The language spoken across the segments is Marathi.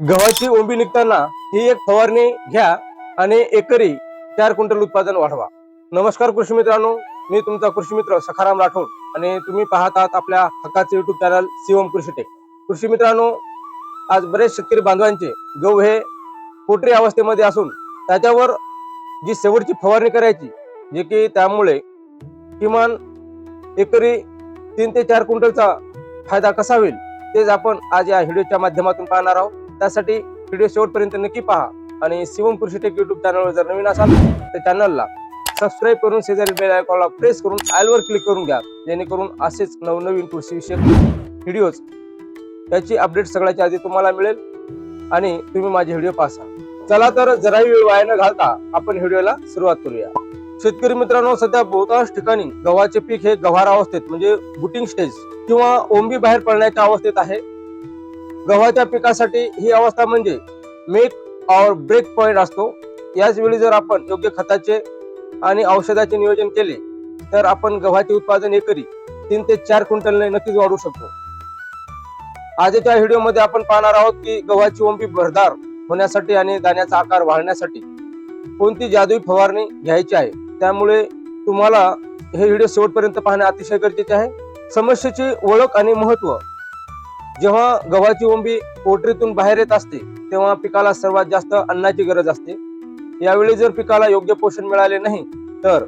गव्हाची ओंबी निघताना ही एक फवारणी घ्या आणि एकरी चार क्विंटल उत्पादन वाढवा. नमस्कार कृषी मित्रांनो मी तुमचा कृषी मित्र सखाराम राठोड आणि तुम्ही पाहत आहात आपल्या हक्काचे YouTube channel Shivam Krishi take कृषी मित्रांनो आज बरेच शेतकरी बांधवांचे गहू हे पोटरी अवस्थेमध्ये असून त्याच्यावर जी शेवटची फवारणी करायची जे की त्यामुळे किमान एकरी तीन ते चार क्विंटलचा फायदा कसा होईल तेच आपण आज या व्हिडिओच्या माध्यमातून पाहणार आहोत. त्यासाठी व्हिडिओ शेवटपर्यंत नक्की पहा. आणि शिवम कृषी टेक युट्यूब चॅनलवर जर नवीन असाल तर चॅनलला सबस्क्राईब करून शेजारी बेल आयकॉनला प्रेस करून आयलवर क्लिक करून घ्या. जेणेकरून असेच नवनवीन कृषी विषयक व्हिडिओज याची अपडेट सगळ्याच्या आधी तुम्हाला मिळेल. आणि तुम्ही माझे व्हिडिओ पासा चला तर जराही वेळ वाया न घालता आपण व्हिडिओला सुरुवात करूया. शेतकरी मित्रांनो सध्या बहुतांश ठिकाणी गव्हाचे पीक हे गव्हार अवस्थेत म्हणजे बुटिंग स्टेज किंवा ओंबी बाहेर पडण्याच्या अवस्थेत आहे. गव्हाच्या पिकासाठी ही अवस्था म्हणजे मेक और ब्रेक पॉईंट असतो. याच वेळी जर आपण योग्य खताचे आणि औषधाचे नियोजन केले तर आपण गव्हाचे उत्पादन एकरी तीन ते चार क्विंटलने नक्कीच वाढू शकतो. आजच्या व्हिडिओमध्ये आपण पाहणार आहोत की गव्हाची ओंबी भरदार होण्यासाठी आणि दाण्याचा आकार वाढण्यासाठी कोणती जादुई फवारणी घ्यायची आहे? त्यामुळे तुम्हाला हे व्हिडिओ शेवटपर्यंत पाहणे अतिशय गरजेचे आहे. समस्येची ओळख आणि महत्त्व जेव्हा गव्हाची ओंबी पोटरीतून बाहेर येत असते तेव्हा पिकाला सर्वात जास्त अन्नाची गरज असते. यावेळी जर पिकाला योग्य पोषण मिळाले नाही तर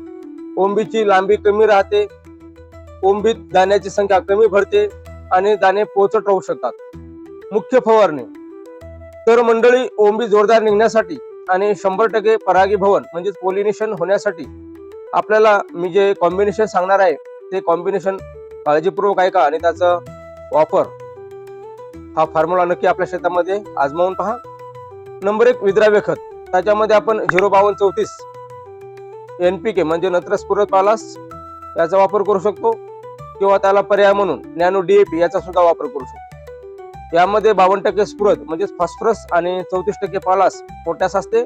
ओंबीची लांबी कमी राहते ओंबीत दाण्याची संख्या कमी भरते आणि दाणे पोचट राहू शकतात. मुख्य फवारणी. तर मंडळी ओंबी जोरदार निघण्यासाठी आणि शंभर टक्के परागी भवन म्हणजेच पोलिनेशन होण्यासाठी आपल्याला मी जे कॉम्बिनेशन सांगणार आहे ते कॉम्बिनेशन काळजीपूर्वक ऐका आणि त्याचं वापर हा फॉर्म्युला नक्की आपल्या शेतामध्ये आजमावून पहा. नंबर एक विद्राव्य खत. त्याच्यामध्ये आपण झिरो बावन्न चौतीस एन पी के म्हणजे नत्रस्फुरत पालास याचा वापर करू शकतो. किंवा त्याला पर्याय म्हणून नॅनो डीएपी याचा सुद्धा वापर करू शकतो. यामध्ये बावन्न टक्के स्फुरद म्हणजे फॉस्फरस आणि चौतीस टक्के पालास पोटॅस असते.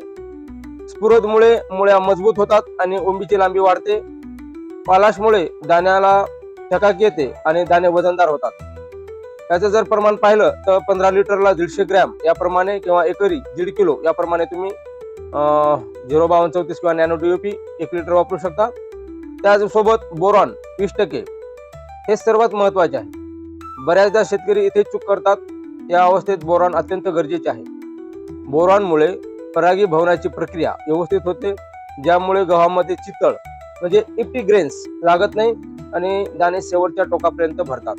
स्फुरदमुळे मुळ्या मजबूत होतात आणि ओंबीची लांबी वाढते. पालाशमुळे दाण्याला थकाकी येते आणि दाणे वजनदार होतात. याचं जर प्रमाण पाहिलं तर पंधरा लिटरला दीडशे ग्रॅम याप्रमाणे किंवा एकरी दीड किलो याप्रमाणे तुम्ही झिरो बावन्न चौतीस किंवा नॅनो डीओपी एक लिटर वापरू शकता. त्याचसोबत बोरॉन वीस टक्के. हे सर्वात महत्त्वाचे आहे. बऱ्याचदा शेतकरी इथे चूक करतात. या अवस्थेत बोरॉन अत्यंत गरजेचे आहे. बोरॉनमुळे परागी भवनाची प्रक्रिया व्यवस्थित होते. ज्यामुळे गव्हामध्ये चितळ म्हणजे इप्टी ग्रेन्स लागत नाही आणि दाणे शेवटच्या टोकापर्यंत भरतात.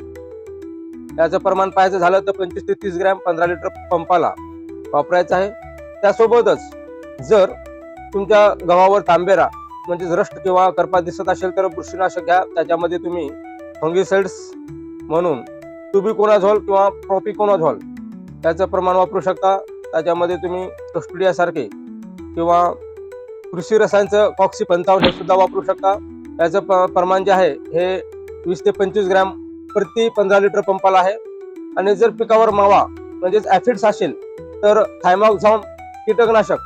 याचं प्रमाण पाहायचं झालं तर पंचवीस ते तीस ग्रॅम पंधरा लिटर पंपाला वापरायचं आहे. त्यासोबतच जर तुमच्या गव्हावर तांबेरा म्हणजे रस्ट किंवा करपा दिसत असेल तर बुरशीनाशक घ्या. त्याच्यामध्ये तुम्ही फंगिसाइड्स म्हणून टुबिकोनाझॉल किंवा प्रोपिकोनाझॉल त्याचं प्रमाण वापरू शकता. त्याच्यामध्ये तुम्ही टस्टुडियासारखे किंवा कृषी रसायनचं कॉक्सी पंचावन्न हे सुद्धा वापरू शकता. त्याचं प- प्रमाण जे आहे हे वीस ते पंचवीस ग्रॅम प्रति पंधरा लिटर पंपाला आहे. आणि जर पिकावर मावा म्हणजेच ऍफिड्स असेल तर थायमॉक्झॉम कीटकनाशक.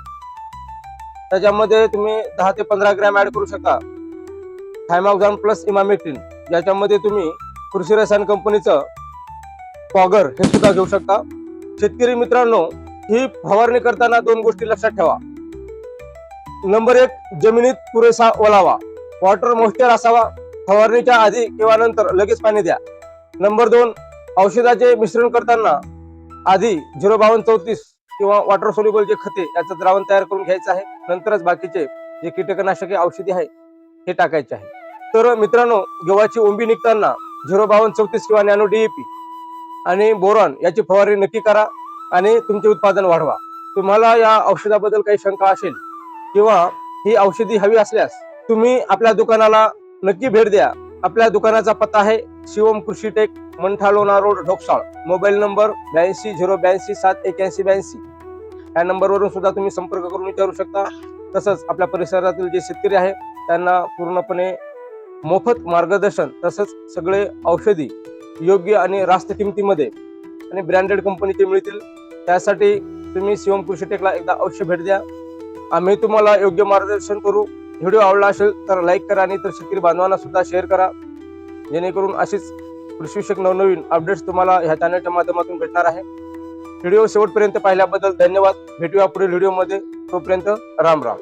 त्याच्यामध्ये तुम्ही दहा ते पंधरा ग्रॅम ऍड करू शकता. थायमॉक्झॉन प्लस इमामेक्टिन ज्याच्यामध्ये तुम्ही कृषी रसायन कंपनीचं पॉगर हे सुद्धा घेऊ शकता. शेतकरी मित्रांनो ही फवारणी करताना दोन गोष्टी लक्षात ठेवा. नंबर एक जमिनीत पुरेसा ओलावा. वॉटर मॉइश्चर असावा. फवारणीच्या आधी किंवा नंतर लगेच पाणी द्या. नंबर दोन औषधाचे मिश्रण करताना आधी झिरो बावन्न चौतीस किंवा वॉटर सोल्युबल जे खते याचं द्रावण तयार करून घ्यायचं आहे. नंतरच बाकीचे जे कीटकनाशके औषधी आहे हे टाकायचे आहे. तर मित्रांनो गव्हाची ओंबी निघताना झिरो बावन्न चौतीस किंवा नॅनो डीएपी आणि बोरॉन याची फवारणी नक्की करा आणि तुमचे उत्पादन वाढवा. तुम्हाला या औषधाबद्दल काही शंका असेल किंवा ही औषधी हवी असल्यास तुम्ही आपल्या दुकानाला नक्की भेट द्या. आपल्या दुकानाचा पत्ता आहे शिवम कृषी टेक मंठालोना रोड ढोकसाळ. मोबाईल नंबर ब्याऐंशी झिरो ब्याऐंशी सात एक्याऐंशी ब्याऐंशी. या नंबरवरून सुद्धा तुम्ही संपर्क करून विचारू शकता. तसंच आपल्या परिसरातील जे शेतकरी आहे त्यांना पूर्णपणे मोफत मार्गदर्शन तसंच सगळे औषधी योग्य आणि रास्त किमतीमध्ये आणि ब्रँडेड कंपनीचे मिळतील. त्यासाठी तुम्ही शिवम कृषी टेकला एकदा अवश्य भेट द्या. आम्ही तुम्हाला योग्य मार्गदर्शन करू. व्हिडिओ आवडला असेल तर लाईक करा आणि तर शेतकरी बांधवांना सुद्धा शेअर करा. जेणेकरून अशीच कृषीविषयक नवनवीन अपडेट्स तुम्हाला ह्या चॅनलच्या माध्यमातून भेटणार आहे. व्हिडिओ शेवटपर्यंत पाहिल्याबद्दल धन्यवाद. भेटूया पुढील व्हिडिओमध्ये. तोपर्यंत राम राम.